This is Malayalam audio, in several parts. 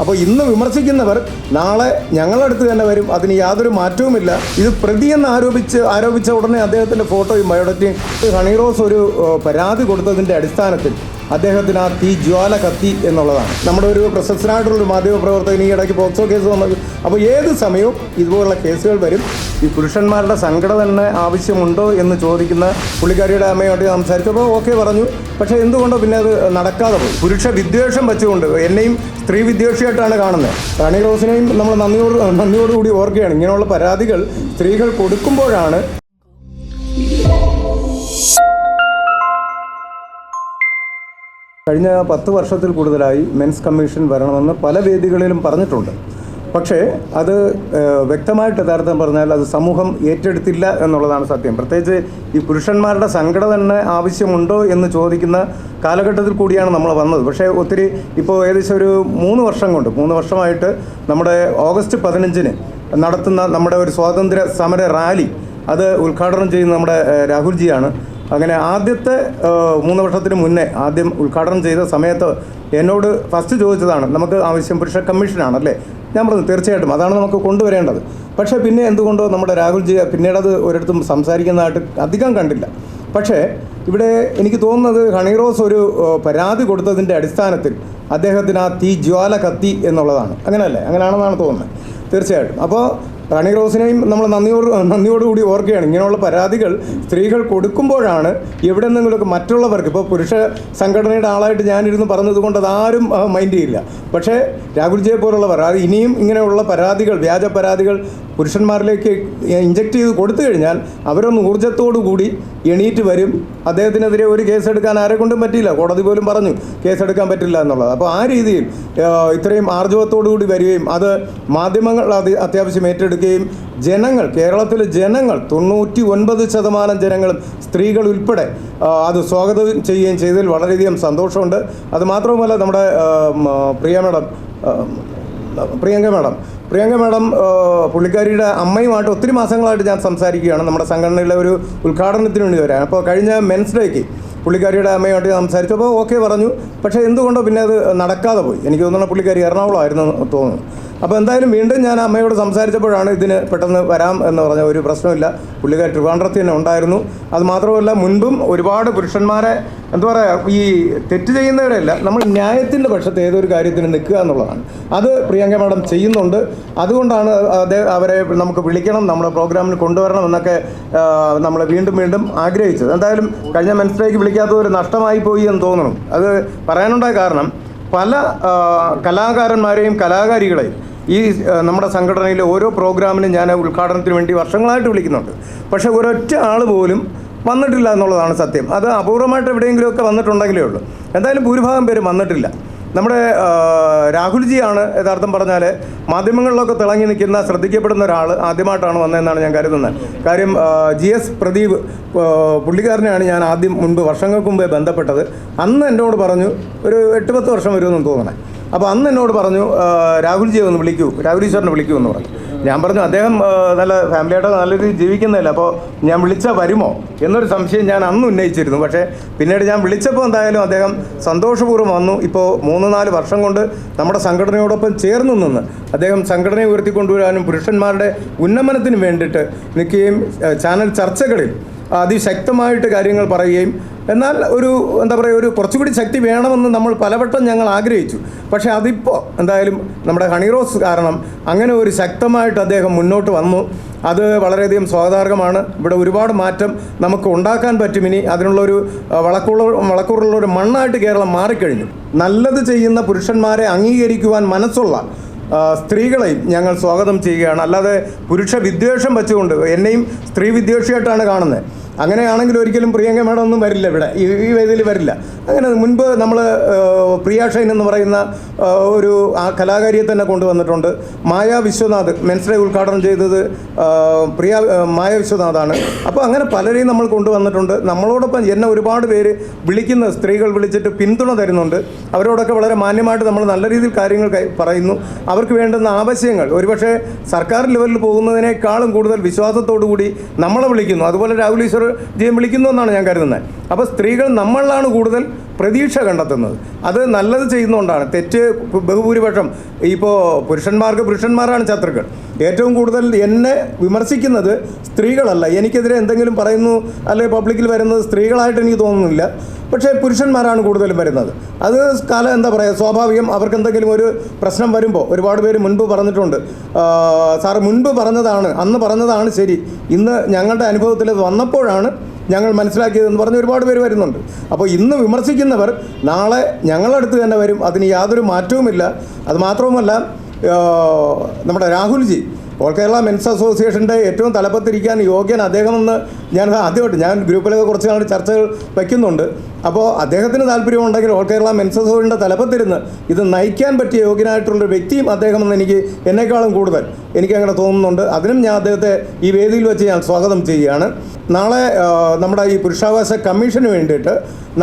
അപ്പോൾ ഇന്ന് വിമർശിക്കുന്നവർ നാളെ ഞങ്ങളുടെ ഞങ്ങളടുത്ത് തന്നെ വരും. അതിന് യാതൊരു മാറ്റവുമില്ല. ഇത് പ്രതിയെന്ന് ആരോപിച്ച് ആരോപിച്ച ഉടനെ അദ്ദേഹത്തിന്റെ ഫോട്ടോയും ബയോഡറ്റയും ഹണിറോസ് ഒരു പരാതി കൊടുത്തതിന്റെ അടിസ്ഥാനത്തിൽ അദ്ദേഹത്തിന് ആ തീ ജ്വാല കത്തി എന്നുള്ളതാണ്. നമ്മുടെ ഒരു പ്രശസ്തനായിട്ടുള്ള മാധ്യമപ്രവർത്തകൻ ഈ ഇടയ്ക്ക് പോക്സോ കേസ് വന്നത്. അപ്പോൾ ഏത് സമയവും ഇതുപോലുള്ള കേസുകൾ വരും. ഈ പുരുഷന്മാരുടെ സംഘടന ആവശ്യമുണ്ടോ എന്ന് ചോദിക്കുന്ന പുള്ളിക്കാരിയുടെ അമ്മയോട്ട് സംസാരിച്ചപ്പോൾ ഓക്കെ പറഞ്ഞു. പക്ഷേ എന്തുകൊണ്ടോ പിന്നെ അത് നടക്കാതെ പോയി. പുരുഷ വിദ്വേഷം വെച്ചുകൊണ്ട് എന്നെയും സ്ത്രീ വിദ്വേഷിയായിട്ടാണ് കാണുന്നത്. റാണി റോസിനെയും നമ്മൾ നന്ദിയോട് നന്ദിയോടുകൂടി ഓർക്കുകയാണ്. ഇങ്ങനെയുള്ള പരാതികൾ സ്ത്രീകൾ കൊടുക്കുമ്പോഴാണ് കഴിഞ്ഞ പത്ത് വർഷത്തിൽ കൂടുതലായി മെൻസ് കമ്മീഷൻ വരണമെന്ന് പല വേദികളിലും പറഞ്ഞിട്ടുണ്ട്. പക്ഷേ അത് വ്യക്തമായിട്ട് യഥാർത്ഥം പറഞ്ഞാൽ അത് സമൂഹം ഏറ്റെടുത്തില്ല എന്നുള്ളതാണ് സത്യം. പ്രത്യേകിച്ച് ഈ പുരുഷന്മാരുടെ സംഘടന ആവശ്യമുണ്ടോ എന്ന് ചോദിക്കുന്ന കാലഘട്ടത്തിൽ കൂടിയാണ് നമ്മൾ വന്നത്. പക്ഷേ ഒത്തിരി ഇപ്പോൾ ഏകദേശം ഒരു മൂന്ന് വർഷം കൊണ്ട് മൂന്ന് വർഷമായിട്ട് നമ്മുടെ ഓഗസ്റ്റ് പതിനഞ്ചിന് നടത്തുന്ന നമ്മുടെ ഒരു സ്വാതന്ത്ര്യ സമര റാലി അത് ഉദ്ഘാടനം ചെയ്യുന്ന നമ്മുടെ രാഹുൽജിയാണ്. അങ്ങനെ ആദ്യത്തെ മൂന്ന് വർഷത്തിന് മുന്നേ ആദ്യം ഉദ്ഘാടനം ചെയ്ത സമയത്ത് എന്നോട് ഫസ്റ്റ് ചോദിച്ചതാണ് നമുക്ക് ആവശ്യം പുരുഷ കമ്മീഷനാണ് അല്ലേ ഞാൻ പറഞ്ഞു തീർച്ചയായിട്ടും അതാണ് നമുക്ക് കൊണ്ടുവരേണ്ടത്. പക്ഷേ പിന്നെ എന്തുകൊണ്ടോ നമ്മുടെ രാഹുൽജി പിന്നീട് അത് ഒരിടത്തും സംസാരിക്കുന്നതായിട്ട് അധികം കണ്ടില്ല. പക്ഷേ ഇവിടെ എനിക്ക് തോന്നുന്നത് ഹണിറോസ് ഒരു പരാതി കൊടുത്തതിന്റെ അടിസ്ഥാനത്തിൽ അദ്ദേഹത്തിന് ആ തീ ജ്വാല കത്തി എന്നുള്ളതാണ്. അങ്ങനെയല്ലേ? അങ്ങനെയാണെന്നാണ് തോന്നുന്നത്. തീർച്ചയായിട്ടും. അപ്പോൾ റാണി റോസിനെയും നമ്മൾ നന്ദിയോട് നന്ദിയോടുകൂടി ഓർക്കുകയാണ്. ഇങ്ങനെയുള്ള പരാതികൾ സ്ത്രീകൾ കൊടുക്കുമ്പോഴാണ് എവിടെ നിന്നെങ്കിലുമൊക്കെ മറ്റുള്ളവർക്ക് ഇപ്പോൾ പുരുഷ സംഘടനയുടെ ആളായിട്ട് ഞാനിരുന്ന് പറഞ്ഞതുകൊണ്ട് അതാരും മൈൻഡ് ചെയ്യില്ല. പക്ഷേ രാഹുൽജിയെ പോലുള്ളവർ അത് ഇനിയും ഇങ്ങനെയുള്ള പരാതികൾ വ്യാജ പരാതികൾ പുരുഷന്മാരിലേക്ക് ഇഞ്ചക്ട് ചെയ്ത് കൊടുത്തു കഴിഞ്ഞാൽ അവരൊന്ന് ഊർജത്തോടു കൂടി എണീറ്റ് വരും. അദ്ദേഹത്തിനെതിരെ ഒരു കേസെടുക്കാൻ ആരെ കൊണ്ടും പറ്റിയില്ല. കോടതി പോലും പറഞ്ഞു കേസെടുക്കാൻ പറ്റില്ല എന്നുള്ളത്. അപ്പോൾ ആ രീതിയിൽ ഇത്രയും ആർജവത്തോടു കൂടി വരികയും അത് മാധ്യമങ്ങൾ അത് അത്യാവശ്യം ഏറ്റെടുക്കുകയും ജനങ്ങൾ കേരളത്തിലെ ജനങ്ങൾ തൊണ്ണൂറ്റി ഒൻപത് ശതമാനം ജനങ്ങളും സ്ത്രീകൾ ഉൾപ്പെടെ അത് സ്വാഗതം ചെയ്യുകയും ചെയ്തതിൽ വളരെയധികം സന്തോഷമുണ്ട്. അത് മാത്രവുമല്ല നമ്മുടെ പ്രിയ madam Priyanka madam. Priyanka madam പുള്ളിക്കാരിയുടെ അമ്മയുമായിട്ട് ഒത്തിരി മാസങ്ങളായിട്ട് ഞാൻ സംസാരിക്കുകയാണ്. നമ്മുടെ സംഘടനയിലെ ഒരു ഉദ്ഘാടനത്തിന് വേണ്ടി വരാൻ. അപ്പോൾ കഴിഞ്ഞ മെൻസ് ഡേക്ക് പുള്ളിക്കാരിയുടെ അമ്മയുമായിട്ട് സംസാരിച്ചു. അപ്പോൾ ഓക്കെ പറഞ്ഞു. പക്ഷേ എന്തുകൊണ്ടോ പിന്നെ അത് നടക്കാതെ പോയി. എനിക്ക് തോന്നുന്നു പുള്ളിക്കാരി എറണാകുളമായിരുന്നു തോന്നുന്നു. അപ്പോൾ എന്തായാലും വീണ്ടും ഞാൻ അമ്മയോട് സംസാരിച്ചപ്പോഴാണ് ഇതിന് പെട്ടെന്ന് വരാം എന്ന് പറഞ്ഞ ഒരു പ്രശ്നമില്ല. പുള്ളിക്കാരി ട്രിവാൻഡ്രത്തിൽ തന്നെ ഉണ്ടായിരുന്നു. അത് മാത്രമല്ല മുൻപും ഒരുപാട് പുരുഷന്മാരെ എന്താ പറയുക ഈ തെറ്റ് ചെയ്യുന്നവരല്ല നമ്മൾ ന്യായത്തിന്റെ പക്ഷത്ത് ഏതൊരു കാര്യത്തിന് നിൽക്കുക എന്നുള്ളതാണ്. അത് പ്രിയങ്ക മാഡം ചെയ്യുന്നുണ്ട്. അതുകൊണ്ടാണ് അദ്ദേഹം അവരെ നമുക്ക് വിളിക്കണം നമ്മുടെ പ്രോഗ്രാമിന് കൊണ്ടുവരണം എന്നൊക്കെ നമ്മൾ വീണ്ടും വീണ്ടും ആഗ്രഹിച്ചത്. എന്തായാലും കഴിഞ്ഞ മനസ്സിലേക്ക് വിളിക്കാത്തവർ നഷ്ടമായി പോയി എന്ന് തോന്നണം. അത് പറയാനുണ്ടായ കാരണം പല കലാകാരന്മാരെയും കലാകാരികളെയും ഈ നമ്മുടെ സംഘടനയിലെ ഓരോ പ്രോഗ്രാമിനും ഞാൻ ഉദ്ഘാടനത്തിന് വേണ്ടി വർഷങ്ങളായിട്ട് വിളിക്കുന്നുണ്ട്. പക്ഷേ ഒരൊറ്റ ആൾ പോലും വന്നിട്ടില്ല എന്നുള്ളതാണ് സത്യം. അത് അപൂർവമായിട്ട് എവിടെയെങ്കിലുമൊക്കെ വന്നിട്ടുണ്ടെങ്കിലേ ഉള്ളൂ. എന്തായാലും ഭൂരിഭാഗം പേരും വന്നിട്ടില്ല. നമ്മുടെ രാഹുൽജിയാണ് യഥാർത്ഥം പറഞ്ഞാൽ മാധ്യമങ്ങളിലൊക്കെ തിളങ്ങി നിൽക്കുന്ന ശ്രദ്ധിക്കപ്പെടുന്ന ഒരാൾ ആദ്യമായിട്ടാണ് വന്നതെന്നാണ് ഞാൻ കരുതുന്നത്. കാര്യം ജി എസ് പ്രദീപ് പുള്ളിക്കാരനെയാണ് ഞാൻ ആദ്യം മുൻപ് വർഷങ്ങൾക്ക് മുമ്പേ ബന്ധപ്പെട്ടത്. അന്ന് എന്നോട് പറഞ്ഞു ഒരു എട്ട് പത്ത് വർഷം വരുമെന്ന് തോന്നണേ. അപ്പോൾ അന്ന് എന്നോട് പറഞ്ഞു രാഹുൽജിയെ ഒന്ന് വിളിക്കൂ രാഹുൽ ഈശ്വറിനെ വിളിക്കൂ എന്ന് പറഞ്ഞു. ഞാൻ പറഞ്ഞു അദ്ദേഹം നല്ല ഫാമിലിയായിട്ട് നല്ല രീതിയിൽ ജീവിക്കുന്നില്ല അപ്പോൾ ഞാൻ വിളിച്ചാൽ വരുമോ? എന്നൊരു സംശയം ഞാൻ അന്ന് ഉന്നയിച്ചിരുന്നു. പക്ഷേ പിന്നീട് ഞാൻ വിളിച്ചപ്പോൾ എന്തായാലും അദ്ദേഹം സന്തോഷപൂർവം വന്നു. ഇപ്പോൾ മൂന്ന് നാല് വർഷം കൊണ്ട് നമ്മുടെ സംഘടനയോടൊപ്പം ചേർന്ന് നിന്ന് അദ്ദേഹം സംഘടനയെ ഉയർത്തിക്കൊണ്ടുവരാനും പുരുഷന്മാരുടെ ഉന്നമനത്തിന് വേണ്ടിയിട്ട് നിൽക്കുകയും ചാനൽ ചർച്ചകളിൽ അതിശക്തമായിട്ട് കാര്യങ്ങൾ പറയുകയും എന്നാൽ ഒരു എന്താ പറയുക ഒരു കുറച്ചുകൂടി ശക്തി വേണമെന്ന് നമ്മൾ പലവട്ടം ഞങ്ങൾ ആഗ്രഹിച്ചു. പക്ഷേ അതിപ്പോൾ എന്തായാലും നമ്മുടെ ഹണിറോസ് കാരണം അങ്ങനെ ഒരു ശക്തമായിട്ട് അദ്ദേഹം മുന്നോട്ട് വന്നു. അത് വളരെയധികം സ്വാഗതാർഹമാണ്. ഇവിടെ ഒരുപാട് മാറ്റം നമുക്ക് ഉണ്ടാക്കാൻ പറ്റും. ഇനി അതിനുള്ളൊരു വളക്കുള്ള വളക്കൂറുള്ള ഒരു മണ്ണായിട്ട് കേരളം മാറിക്കഴിഞ്ഞു. നല്ലത് ചെയ്യുന്ന പുരുഷന്മാരെ അംഗീകരിക്കുവാൻ മനസ്സുള്ള സ്ത്രീകളെയും ഞങ്ങൾ സ്വാഗതം ചെയ്യുകയാണ്. അല്ലാതെ പുരുഷ വിദ്വേഷം വെച്ചുകൊണ്ട് എന്നെയും സ്ത്രീ വിദ്വേഷിയായിട്ടാണ് കാണുന്നത്. അങ്ങനെയാണെങ്കിൽ ഒരിക്കലും പ്രിയങ്ക മേഡം ഒന്നും വരില്ല ഇവിടെ. ഈ ഈ വേദിയിൽ വരില്ല. അങ്ങനെ മുൻപ് നമ്മൾ പ്രിയ ഷൈൻ എന്ന് പറയുന്ന ഒരു ആ കലാകാരിയെ തന്നെ കൊണ്ടുവന്നിട്ടുണ്ട്. മായ വിശ്വനാഥ് മെൻസ് ഡേ ഉദ്ഘാടനം ചെയ്തത് പ്രിയ മായ വിശ്വനാഥാണ്. അപ്പോൾ അങ്ങനെ പലരെയും നമ്മൾ കൊണ്ടുവന്നിട്ടുണ്ട്. നമ്മളോടൊപ്പം എന്നെ ഒരുപാട് പേര് വിളിക്കുന്ന സ്ത്രീകൾ വിളിച്ചിട്ട് പിന്തുണ തരുന്നുണ്ട്. അവരോടൊക്കെ വളരെ മാന്യമായിട്ട് നമ്മൾ നല്ല രീതിയിൽ കാര്യങ്ങൾ പറയുന്നു. അവർക്ക് വേണ്ടുന്ന ആവശ്യങ്ങൾ. ഒരുപക്ഷെ സർക്കാർ ലെവലിൽ പോകുന്നതിനേക്കാളും കൂടുതൽ വിശ്വാസത്തോടു കൂടി നമ്മളെ വിളിക്കുന്നു. അതുപോലെ രാഹുൽ ഈശ്വർ വിളിക്കുന്നു എന്നാണ് ഞാൻ കരുതുന്നത്. അപ്പോൾ സ്ത്രീകൾ നമ്മളിലാണ് കൂടുതൽ പ്രതീക്ഷ കണ്ടെത്തുന്നത്. അത് നല്ലത് ചെയ്യുന്നതുകൊണ്ടാണ് തെറ്റ് ബഹുഭൂരിപക്ഷം ഇപ്പോൾ പുരുഷന്മാർക്ക് പുരുഷന്മാരാണ് ശത്രുക്കൾ. ഏറ്റവും കൂടുതൽ എന്നെ വിമർശിക്കുന്നത് സ്ത്രീകളല്ല. എനിക്കെതിരെ എന്തെങ്കിലും പറയുന്നു അല്ലെങ്കിൽ പബ്ലിക്കിൽ വരുന്നത് സ്ത്രീകളായിട്ട് എനിക്ക് തോന്നുന്നില്ല. പക്ഷേ പുരുഷന്മാരാണ് കൂടുതലും വരുന്നത്. അത് കാലം എന്താ പറയുക സ്വാഭാവികം അവർക്ക് എന്തെങ്കിലും ഒരു പ്രശ്നം വരുമ്പോൾ ഒരുപാട് പേര് മുൻപ് പറഞ്ഞിട്ടുണ്ട്. സാറ് മുൻപ് പറഞ്ഞതാണ് അന്ന് പറഞ്ഞതാണ് ശരി. ഇന്ന് ഞങ്ങളുടെ അനുഭവത്തിൽ വന്നപ്പോഴാണ് ഞങ്ങൾ മനസ്സിലാക്കിയതെന്ന് പറഞ്ഞ് ഒരുപാട് പേര് വരുന്നുണ്ട്. അപ്പോൾ ഇന്ന് വിമർശിക്കുന്നവർ നാളെ ഞങ്ങളടുത്ത് തന്നെ വരും. അതിന് യാതൊരു മാറ്റവുമില്ല. അത് മാത്രവുമല്ല നമ്മുടെ രാഹുൽജി ഓൾ കേരള മെൻസ് അസോസിയേഷന്റെ ഏറ്റവും തലപ്പത്തിരിക്കാൻ യോഗ്യൻ അദ്ദേഹമെന്ന് ഞാൻ ആദ്യമായിട്ട് ഞാൻ ഗ്രൂപ്പിലൊക്കെ കുറച്ച് നാൾ ചർച്ചകൾ വയ്ക്കുന്നുണ്ട് അപ്പോൾ അദ്ദേഹത്തിന് താല്പര്യമുണ്ടെങ്കിൽ ഓൾ കേരള മെൻസ് അസോസിയേഷന്റെ തലപ്പത്തിരുന്ന് ഇത് നയിക്കാൻ പറ്റിയ യോഗ്യനായിട്ടുള്ളൊരു വ്യക്തിയും അദ്ദേഹമെന്ന് എനിക്ക് എന്നെക്കാളും കൂടുതൽ എനിക്ക് അങ്ങനെ തോന്നുന്നുണ്ട്. അതിനും ഞാൻ അദ്ദേഹത്തെ ഈ വേദിയിൽ വെച്ച് ഞാൻ സ്വാഗതം ചെയ്യുകയാണ്. നാളെ നമ്മുടെ ഈ പുരുഷാവകാശ കമ്മീഷന് വേണ്ടിയിട്ട്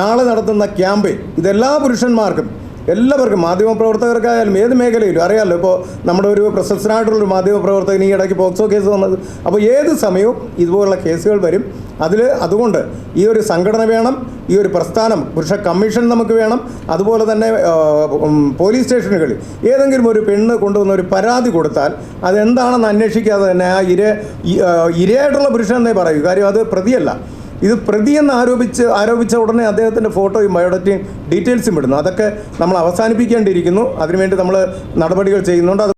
നാളെ നടത്തുന്ന ക്യാമ്പയിൻ ഇതെല്ലാ പുരുഷന്മാർക്കും എല്ലാവർക്കും മാധ്യമപ്രവർത്തകർക്കായാലും ഏത് മേഖലയിലും അറിയാമല്ലോ ഇപ്പോൾ നമ്മുടെ ഒരു പ്രശസ്തനായിട്ടുള്ളൊരു മാധ്യമപ്രവർത്തകൻ ഈ ഇടയ്ക്ക് പോക്സോ കേസ് വന്നത്. അപ്പോൾ ഏത് സമയവും ഇതുപോലുള്ള കേസുകൾ വരും. അതിൽ അതുകൊണ്ട് ഈ ഒരു സംഘടന വേണം ഈ ഒരു പ്രസ്ഥാനം പുരുഷ കമ്മീഷൻ നമുക്ക് വേണം. അതുപോലെ തന്നെ പോലീസ് സ്റ്റേഷനുകളിൽ ഏതെങ്കിലും ഒരു പെണ്ണ് കൊണ്ടുവന്ന ഒരു പരാതി കൊടുത്താൽ അതെന്താണെന്ന് അന്വേഷിക്കാതെ തന്നെ ആ ഇര ഇരയായിട്ടുള്ള പുരുഷൻ എന്നേ പറയൂ. കാര്യം അത് പ്രതിയല്ല. ഇത് പ്രതിയെന്ന് ആരോപിച്ച് ആരോപിച്ച ഉടനെ അദ്ദേഹത്തിന്റെ ഫോട്ടോയും ബയോഡറ്റയും ഡീറ്റെയിൽസും ഇടുന്നു. അതൊക്കെ നമ്മൾ അവസാനിപ്പിക്കേണ്ടിയിരിക്കുന്നു. അതിനുവേണ്ടി നമ്മൾ നടപടികൾ ചെയ്യുന്നുണ്ട്.